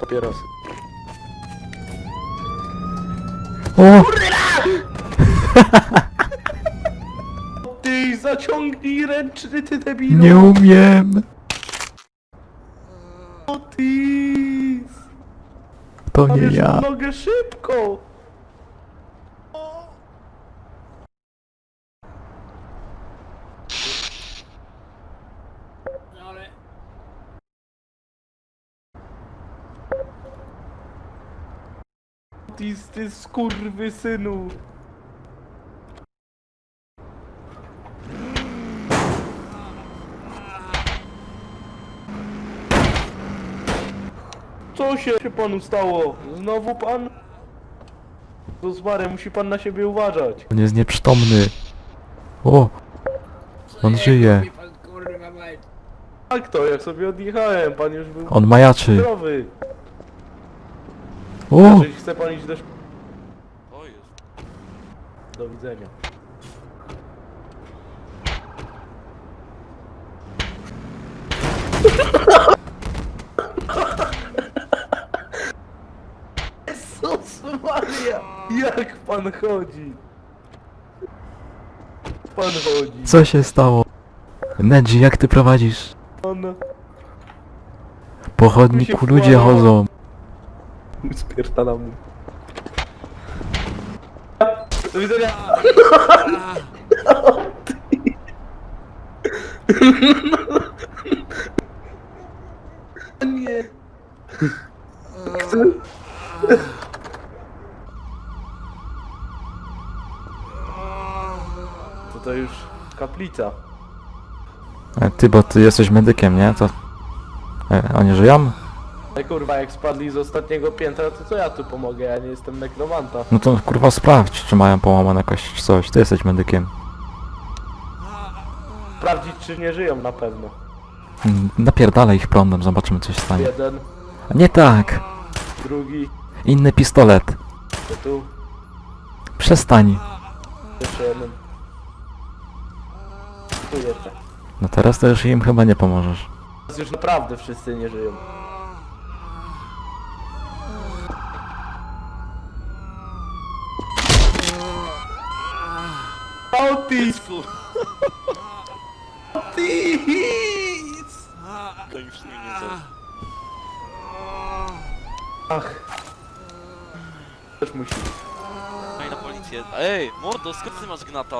Papierosy. O! Ty zaciągnij ręczny, ty debilu! Nie umiem! Otis! To nie Zabierz ja. nogę szybko! Otis, ty skurwy synu! Co się, się panu stało? Znowu pan? To zmarę, musi pan na siebie uważać. On jest nieprzytomny. O! On żyje. Tak to, jak sobie odjechałem, pan już był On majaczy. zdrowy. O! Jeżeli chce pan iść do szp- O jest. Do widzenia. Jezus Maria! Jak pan chodzi? Pan chodzi. Co się stało? Nedzi, jak ty prowadzisz? Pan... Po chodniku ludzie chodzą. Spierdalam mu. Do widzenia! Nie. To to już kaplica. E, Ty, bo ty jesteś medykiem, nie? To... E, oni żyją? Ale kurwa, jak spadli z ostatniego piętra, to co ja tu pomogę? Ja nie jestem nekromanta. No to kurwa sprawdź, czy mają połamane kość czy coś. Ty jesteś medykiem. Sprawdzić, czy nie żyją na pewno. Mm, Napierdalaj ich prądem, zobaczymy co się stanie. Jeden, Nie tak! drugi, Inny pistolet. to tu, Przestań. jeszcze jeden. Tu jeszcze. No teraz to już im chyba nie pomożesz. Teraz już naprawdę wszyscy nie żyją. Otis! Otis! To już nie widzę. Ach. Też musi. I na policję. Ej, mordo, skąd ty masz gnata?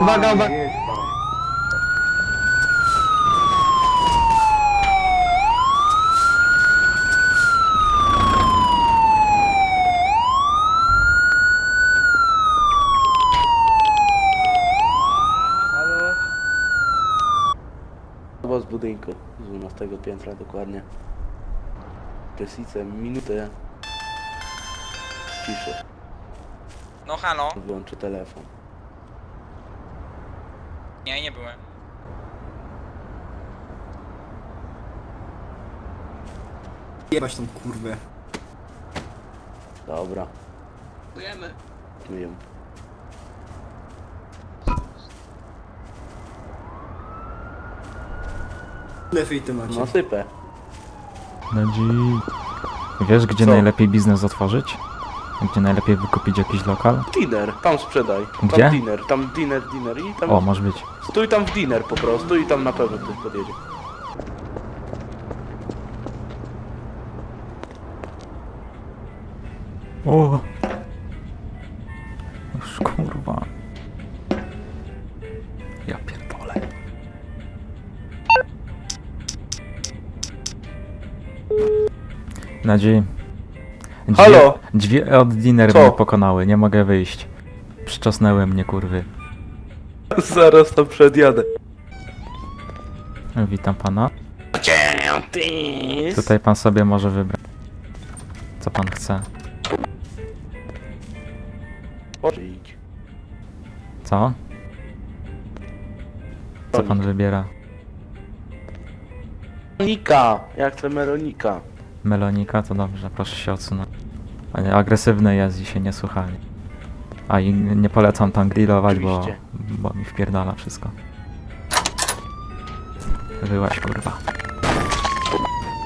Uwaga, uwaga! Halo? Chyba z budynku, z 12 piętra dokładnie. Presicę, minutę ciszy. No halo? Wyłączę telefon. Nie, nie byłem. Jebać tą kurwę. Dobra, Dziękujemy. myję. Ile fejty macie? No sypę. Wiesz, gdzie Co? najlepiej biznes otworzyć? Gdzie najlepiej wykupić jakiś lokal? Dinner, tam sprzedaj. Gdzie? Tam dinner, tam dinner, dinner i tam... O, może być. Stój tam w dinner po prostu i tam na pewno ktoś podjedzie. O! Już kurwa. Ja pierdolę. Nadziei. Drzwi, Halo? Drzwi od dinner Co? mnie pokonały, nie mogę wyjść. Przyczosnęły mnie kurwy. Zaraz tam przedjadę. Witam pana. Tutaj pan sobie może wybrać. Co pan chce? Idź. Co? Co pan wybiera? Melonika! Jak chcę melonika? Melonika? To dobrze, proszę się odsunąć. Ale agresywny jest i się nie słucha. A i nie polecam tam grillować, bo, Oczywiście. bo mi wpierdala wszystko. Wyłaś kurwa.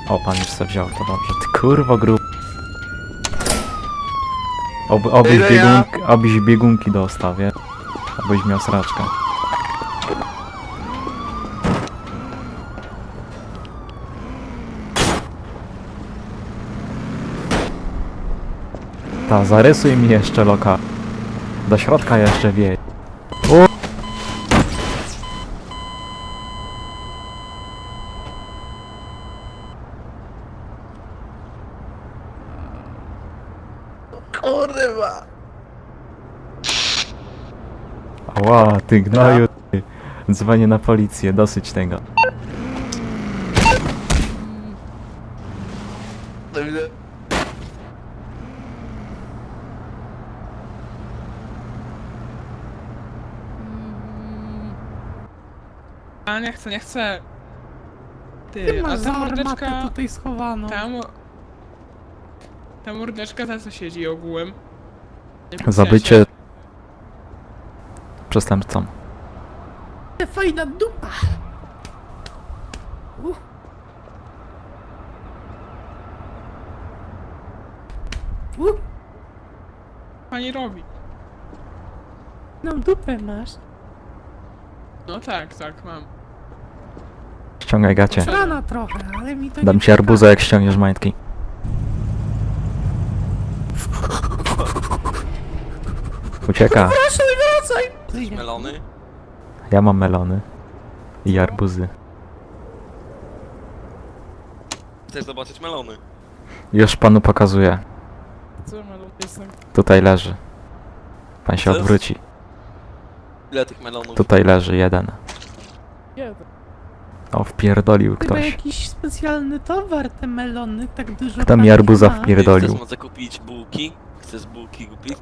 O, pan już se wziął, to dobrze. Ty kurwo grub. Ob, obyś, Ile ja? biegunki, obyś biegunki dostał, wie? Obyś miał sraczkę. Ta, zarysuj mi jeszcze loka. Do środka jeszcze wie. O! Kurwa! Ała, ty gnoju. ty. Dzwonię na policję, dosyć tego. A nie chcę, nie chcę. Ty, Ty a masz ta za armatę mordeczka... tutaj schowaną. Ta, mo- ta mordeczka za co siedzi ogółem? Nie Za w sensie- bycie przestępcą. Ale Fajna dupa! Uh. Uh, Pani robi. no dupę masz. No tak, tak, mam. Ściągaj gacie. Rana trochę, ale mi to Dam nie ci arbuza jak ściągniesz majtki. Ucieka. Wracaj, wracaj! Ty, Melony? Ja mam melony. I arbuzy. Chcesz zobaczyć melony? Już panu pokazuję. Co malutki jestem? Tutaj leży. Pan się Co jest? odwróci. Ile tych melonów? Tutaj leży jeden. Nie, O, wpierdolił Chyba ktoś. jakiś specjalny towar, te melony, tak dużo Kto mi pani arbuza ma. wpierdolił? Chcesz może kupić bułki? Chcesz bułki kupić?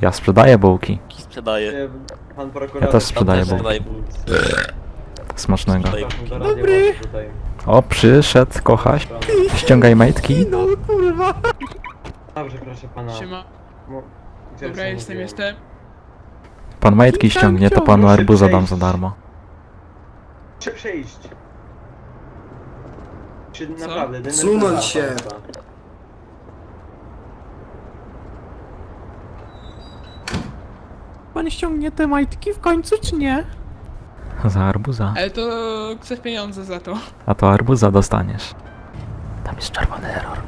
Ja sprzedaję bułki. Ki sprzedaję. Pan Ja też sprzedaję bułki. sprzedaję bułki. Smacznego. Sprzedaję bułki. Dobry! O, przyszedł, kochaś. Ściągaj majtki. No kurwa! Dobrze, proszę pana. Siema. Mo- gdzie Dobra, są jestem, jestem. Pan majtki Witam ściągnie, to panu arbuza dam przejść. za darmo. Czy przejść? Czy naprawdę? Zsunąć się. Pan ściągnie te majtki w końcu, czy nie? Za arbuza. Ale to chcesz pieniądze za to. A to arbuza dostaniesz. Tam jest czerwony error.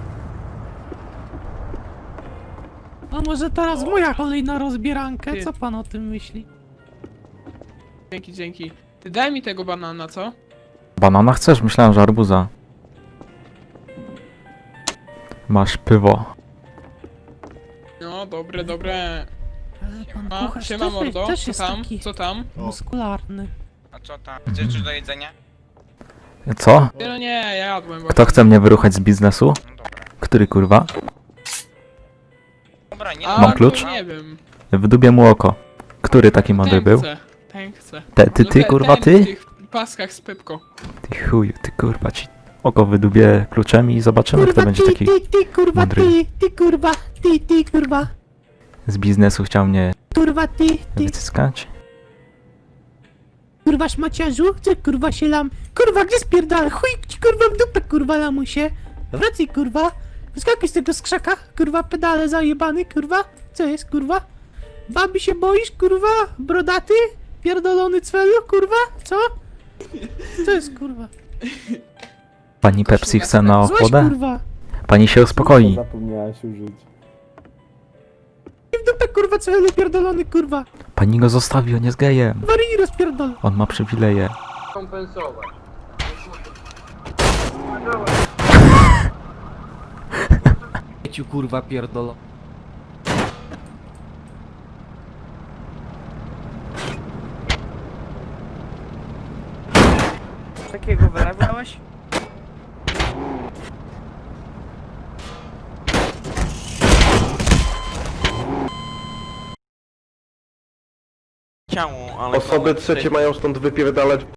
A może teraz moja kolejna rozbierankę? Ty. Co pan o tym myśli? Dzięki, dzięki. Ty daj mi tego banana, co? Banana chcesz? Myślałem, że arbuza. Masz pywo. No, dobre, dobre. Ale pan A, kucharz siema też, mordo, też co jest tam? taki Co tam? muskularny. A co tam? Chcesz coś do jedzenia? Co? No nie, ja jadłem Kto chce mnie wyruchać z biznesu? No dobra. Który kurwa? Dobra, nie A, Mam klucz? Nie wiem. Mu oko. Który taki mądry Ten był? ten chce. Te, ty, ty kurwa, ten w ty? tych paskach z pypką. Ty chuju, ty kurwa ci oko wydubię kluczem i zobaczymy kto będzie taki ty, ty, kurwa mądry. ty, ty, kurwa, ty, ty, kurwa, z biznesu chciał mnie kurwa ty, ty, wycyskać. kurwa szmaciarzu, co kurwa się lam, kurwa gdzie spierdala, chuj ci kurwa w dupę kurwa lamusie, wracaj kurwa, wyskakuj z tego skrzaka, kurwa pedale zajebany, kurwa, co jest kurwa, babi się boisz kurwa, brodaty, pierdolony cwelu, kurwa, co? Co jest kurwa? Pani Pepsi chce na Złaś ochłodę? kurwa, Pani się uspokoi. Zapomniałaś użyć. i w dupę kurwa cwelu pierdolony kurwa, Pani go zostawi, on jest gejem. warii rozpierdol. On ma przywileje. Śmieciu kurwa pierdolo. Takiego wyrabiałeś? Ciało, ale... Osoby trzecie mają stąd wypierdalać